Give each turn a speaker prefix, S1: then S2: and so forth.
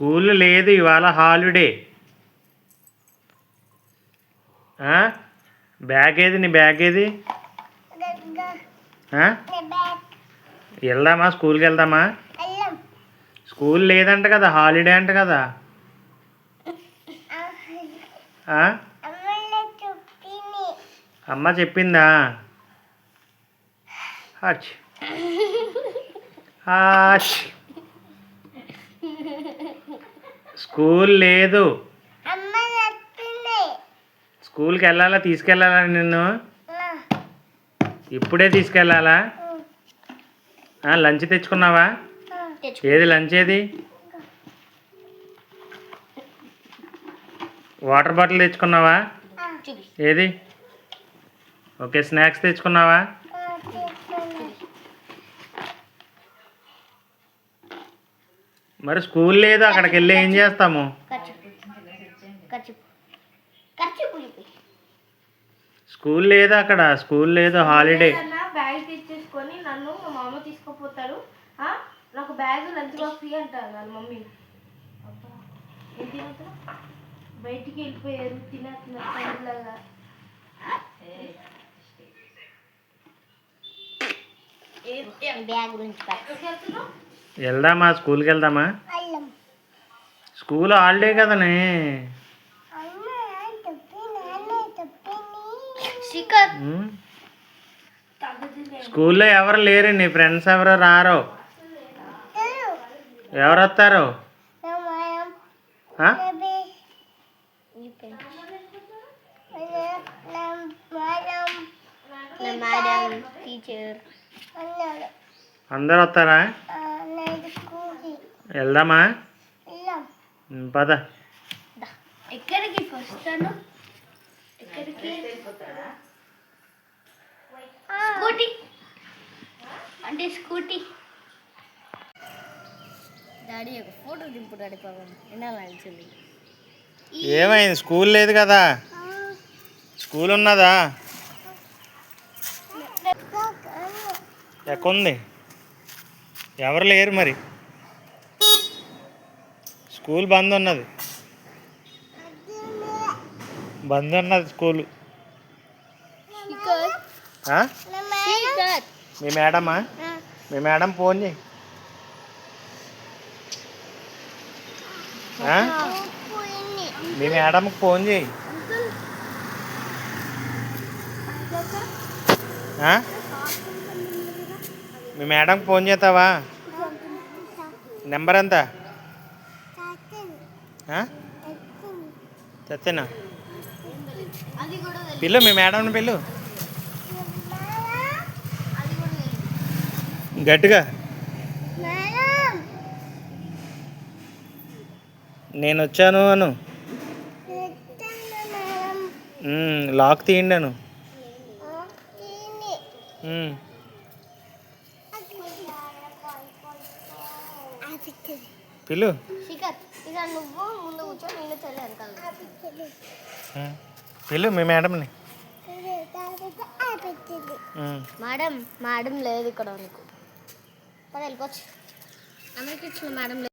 S1: School లేదు ఇవాళ holiday bag ఏది? నీ బ్యాగ్ ఏది? వెళ్దామా? స్కూల్కి వెళ్దామా? స్కూల్ లేదంట కదా హాలిడే అంట కదా. అమ్మ చెప్పిందా? హచ్ హచ్ స్కూల్ లేదు. స్కూల్కి వెళ్ళాలా? తీసుకెళ్ళాలా నిన్ను? ఇప్పుడే తీసుకెళ్ళాలా? లంచ్ తెచ్చుకున్నావా? ఏది లంచ్ ఏది? వాటర్ బాటిల్ తెచ్చుకున్నావా? ఏది? ఓకే స్నాక్స్ తెచ్చుకున్నావా? మరి స్కూల్ లేదు అక్కడికి వెళ్ళి ఏం చేస్తాము? స్కూల్ లేదు అక్కడ? స్కూల్ లేదు హాలిడే.
S2: బ్యాగ్ తెచ్చేసుకొని నన్ను మా మామ తీసుకుపోతారు ఆ? నాకు బ్యాగ్ లంచ్ బాక్స్ ఫ్రీ అంటారు వాళ్ళ మమ్మీ. బయటికి వెళ్ళిపోయారు తినట్లాగా
S3: బ్యాగ్ గురించి
S1: వెళ్దామా? స్కూల్కి వెళ్దామా? స్కూల్ హాలిడే కదనే. స్కూల్లో ఎవరు లేరు నీ ఫ్రెండ్స్ ఎవరు రారు? ఎవరు వస్తారు అందరు వస్తారా వెళ్దామా? పద.
S3: ఎక్కడికి వస్తాను ఎక్కడికి? స్కూటీ. అంటే స్కూటీ. డాడీ ఒక ఫోటో దింపు డాడీ పాపం. వినాలి
S1: ఏమైంది? స్కూల్ లేదు కదా? స్కూల్ ఉన్నదా? ఎక్కుంది ఎవరు లేరు మరి. స్కూల్ బంద్ ఉన్నది. బంద్ ఉన్నది స్కూల్. మీ మేడమా? మీ మేడం ఫోన్ చేయి? మీ మేడంకి ఫోన్ చేయి? మీ మేడంకి ఫోన్ చేస్తావా? నెంబర్ ఎంత? తెచ్చేనా
S3: తెలుసు.
S1: పిల్లు మీ మేడంని పిల్లు. గట్టిగా.
S3: మేడం
S1: నేను వచ్చాను అను. లాక్ తీయండి అను. ఉమ్, పిల్లు. మీ మేడంని.
S3: మేడం మేడం లేదు ఇక్కడ నీకు. పది వెళ్ళిపోవచ్చు అమెరికా ఇచ్చిన మేడం లేదు.